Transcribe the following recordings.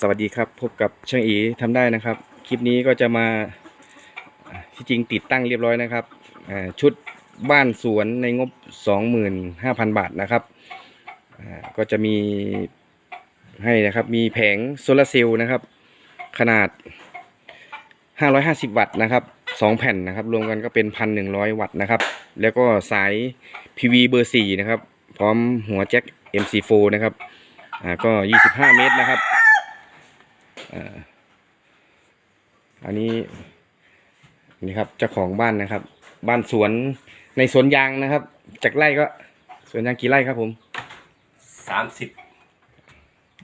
สวัสดีครับ พบกับช่างอีทำได้นะครับ คลิปนี้ก็จะมาที่จริงติดตั้งเรียบร้อยนะครับชุดบ้านสวนในงบ 25,000 บาทนะครับก็จะมีให้นะครับมีแผงโซลาร์เซลล์นะครับ ขนาด 550 วัตต์นะครับ 2 แผ่นนะครับ รวมกันก็เป็น 1,100 วัตต์นะครับ แล้วก็สาย PV เบอร์ 4 นะครับ พร้อมหัวแจ็ค MC4 นะครับอ่าก็ 25 เมตรนะครับ อ่าอันนี้นี่ครับเจ้าของบ้านนะครับ บ้านสวนในสวนยางนะครับ จากไร่ก็สวนยางกี่ไร่ครับผมสามสิบ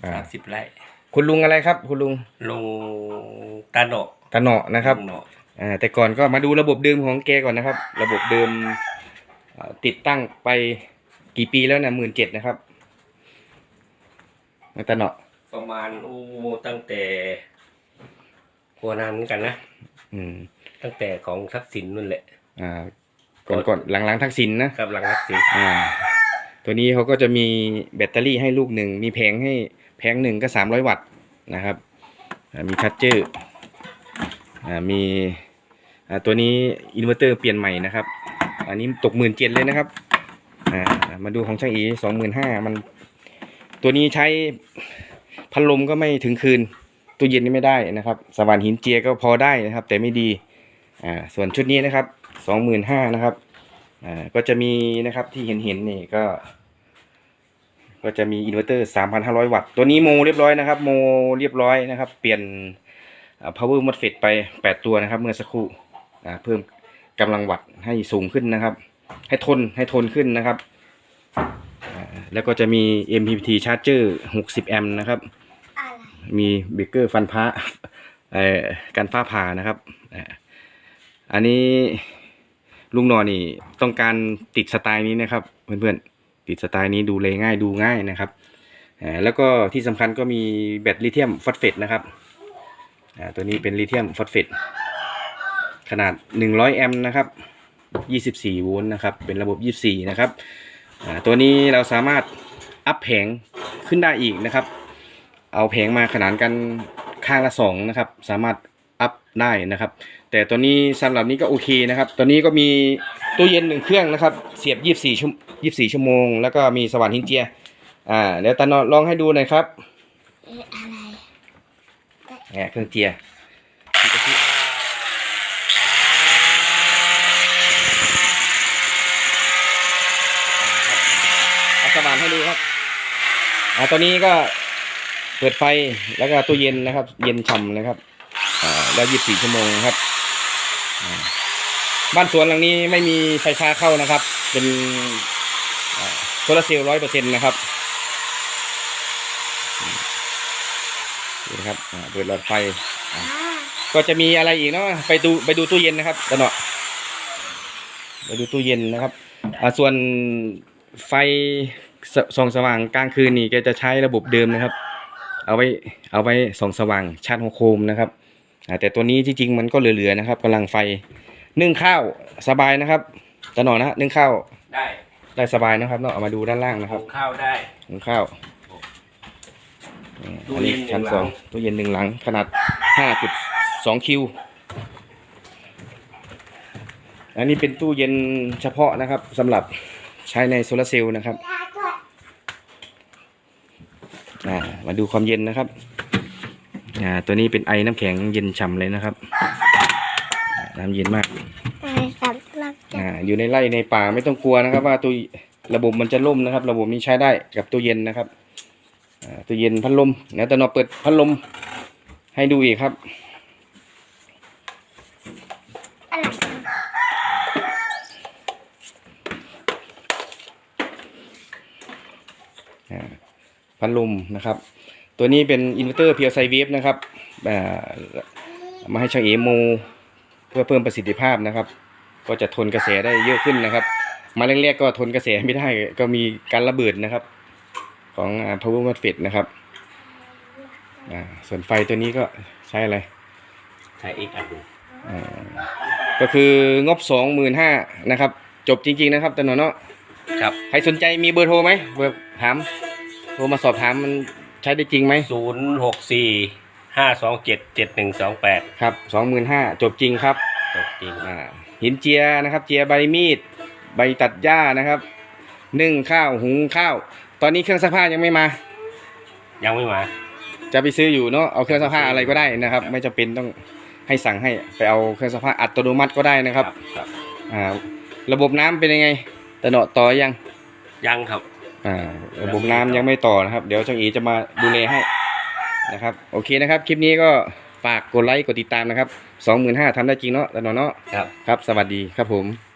อ่าสามสิบไร่คุณลุงอะไรครับ คุณลุงลงตาโหนกตะเหนาะนะครับลุงโหนกอ่าแต่ก่อนก็มาดูระบบเดิมของแกก่อนนะครับ ระบบเดิมอ่าติดตั้งไปกี่ปีแล้วนะหมื่นเจ็ดนะครับตะเหนาะ ประมาณโอ้ตั้งแต่โคนานเหมือนกันนะ อืม ตั้งแต่ของทักษิณนั่นแหละ อ่า ก่อนก่อนหลังหลังทักษิณนะ กับหลังทักษิณอ่า ตัวนี้เขาก็จะมีแบตเตอรี่ให้ลูกหนึ่ง มีแผงให้แผงหนึ่งก็สามร้อยวัตต์นะครับอ่ามีชัดเจอร์อ่า มีอ่าตัวนี้อินเวอร์เตอร์เปลี่ยนใหม่นะครับ อันนี้ตกหมื่นเจ็ดเลยนะครับ อ่า มาดูของช่างอีสองหมื่นห้ามัน ตัวนี้ใช้ พัดลมก็ไม่ถึงคืนตู้เย็นนี่ไม่ได้นะครับ สว่านหินเจียก็พอได้นะครับ แต่ไม่ดีอ่าส่วนชุดนี้นะครับสองหมื่นห้านะครับอ่าก็จะมีนะครับที่เห็นเห็นนี่ก็ ก็จะมีอินเวอร์เตอร์3,500วัตต์ตัวนี้โมเรียบร้อยนะครับโมเรียบร้อยนะครับ เปลี่ยนอ่า power MOSFET ไป8ตัวนะครับ เมื่อสักครู่อ่าเพิ่มกำลังวัตต์ให้สูงขึ้นนะครับ ให้ทนให้ทนขึ้นนะครับ แล้วก็จะมี MPPT charger 60 แอมป์นะครับ มีเบรกเกอร์ฟันพ้าเอ่อกันฟ้าผ่านะครับอ่าอันนี้ลุงหนอนี่ต้องการติดสไตล์นี้นะครับ เพื่อนๆ ติดสไตล์นี้ดูเลยง่ายดูง่ายนะครับอ่าแล้วก็ที่สำคัญก็มีแบตลิเธียมฟอสเฟตนะครับอ่าตัวนี้เป็นลิเธียมฟอสเฟตขนาด 100 แอมป์นะครับ 24 โวลต์นะครับ เป็นระบบ 24 นะครับอ่า ตัวนี้เราสามารถอัพแผงขึ้นได้อีกนะครับ เอาแผงมาขนานกันข้างละสองนะครับ สามารถอัพได้นะครับ แต่ตัวนี้สำหรับนี้ก็โอเคนะครับ ตัวนี้ก็มีตู้เย็นหนึ่งเครื่องนะครับ เสียบ 24 ชั่ว24 ชั่วโมง แล้วก็มีสว่านหินเจีย อ่า เดี๋ยวตานอลองให้ดูหน่อยครับเอ๊ะอะไรแหมเครื่องเจียที่กะทิเอาสว่าน ให้ดูครับอ่าตัวนี้ก็เปิดไฟแล้วก็ตู้เย็นนะครับ เย็นฉ่ำนะครับอ่าแล้วยี่สิบสี่ชั่วโมงครับ บ้านสวนหลังนี้ไม่มีไฟฟ้าเข้านะครับ เป็นโซลาเซลล์ร้อยเปอร์เซ็นต์นะครับอืมดูนะครับอ่าเปิดหลอดไฟอ่าก็จะมีอะไรอีกเนาะไปดูไปดูตู้เย็นนะครับตะเนาะไปดูตู้เย็นนะครับอ่าส่วนไฟ สส่องสว่างกลางคืนนี่แกจะใช้ระบบเดิมนะครับ เอาไว้เอาไว้ส่องสว่างชาร์จหัวโคมนะครับอ่าแต่ตัวนี้ที่จริงมันก็เหลือๆนะครับกำลังไฟนึ่งข้าวสบายนะครับตะเนาะนะนึ่งข้าวได้ได้สบายนะครับเนาะเอามาดูด้านล่างนะคหุรับงข้าวได้นึ่งข้าวนี่อันนี้ชั้นสองตู้เย็นหนึ่งหลังขนาดห้าจุดสองคิวอันนี้เป็นตู้เย็นเฉพาะนะครับสำหรับใช้ในโซลาร์เซลล์นะครับ อ่ามาดูความเย็นนะครับอ่าตัวนี้เป็นไอน้ำแข็งเย็นฉ่ำเลยนะครับอ่าน้ำเย็นมากอะไรสำหรับจะอ่าอยู่ในไร่ในป่าไม่ต้องกลัวนะครับ ว่าตู้ระบบมันจะล่มนะครับ ระบบนี้ใช้ได้กับตู้เย็นนะครับอ่าตู้เย็นพัดลมแล้วตอนเราเปิดพัดลมให้ดูอีกครับอะไรอ่า พัดลมนะครับ ตัวนี้เป็นอินเวอร์เตอร์เพียวไซเวฟนะครับอ่ามาให้ช่างเอโมเพื่อเพิ่มประสิทธิภาพนะครับ ก็จะทนกระแสได้เยอะขึ้นนะครับ มาแรกๆก็ทนกระแสไม่ได้ก็มีการระเบิดนะครับ ของอ่า power MOSFET นะครับอ่าส่วนไฟตัวนี้ก็ใช้อะไร ใช้อีกอันหนึ่งอ่าก็คืองบสองหมื่นห้านะครับ จบจริง ๆ นะครับตะหนอเนาะครับ ใครสนใจมีเบอร์โทรไหมเบอร์ถาม โทรมาสอบถามมันใช้ได้จริงไหมศูนย์หกสี่ห้าสองเจ็ดเจ็ดหนึ่งสองแปดครับสองหมื่นห้าจบจริงครับจบจริงอ่าหินเจียนะครับ เจียใบมีด ใบตัดหญ้านะครับนึ่งข้าวหุงข้าว ตอนนี้เครื่องซักผ้ายังไม่มา ยังไม่มา จะไปซื้ออยู่เนาะเอาเครื่องซักผ้าอะไรก็ได้นะครับ ไม่จำเป็นต้องให้สั่งให้ไปเอาเครื่องซักผ้าอัตโนมัติก็ได้นะครับครับอ่าระบบน้ำเป็นยังไงตะเนาะต่อยังยังครับ อ่าระบบน้ำยังไม่ต่อนะครับ เดี๋ยวช่างอีจะมาดูแลให้นะครับ โอเคนะครับ คลิปนี้ก็ฝากกดไลค์กดติดตามนะครับ25,000ทำได้จริงเนาะตะเนาะเนาะครับ ครับ สวัสดีครับผม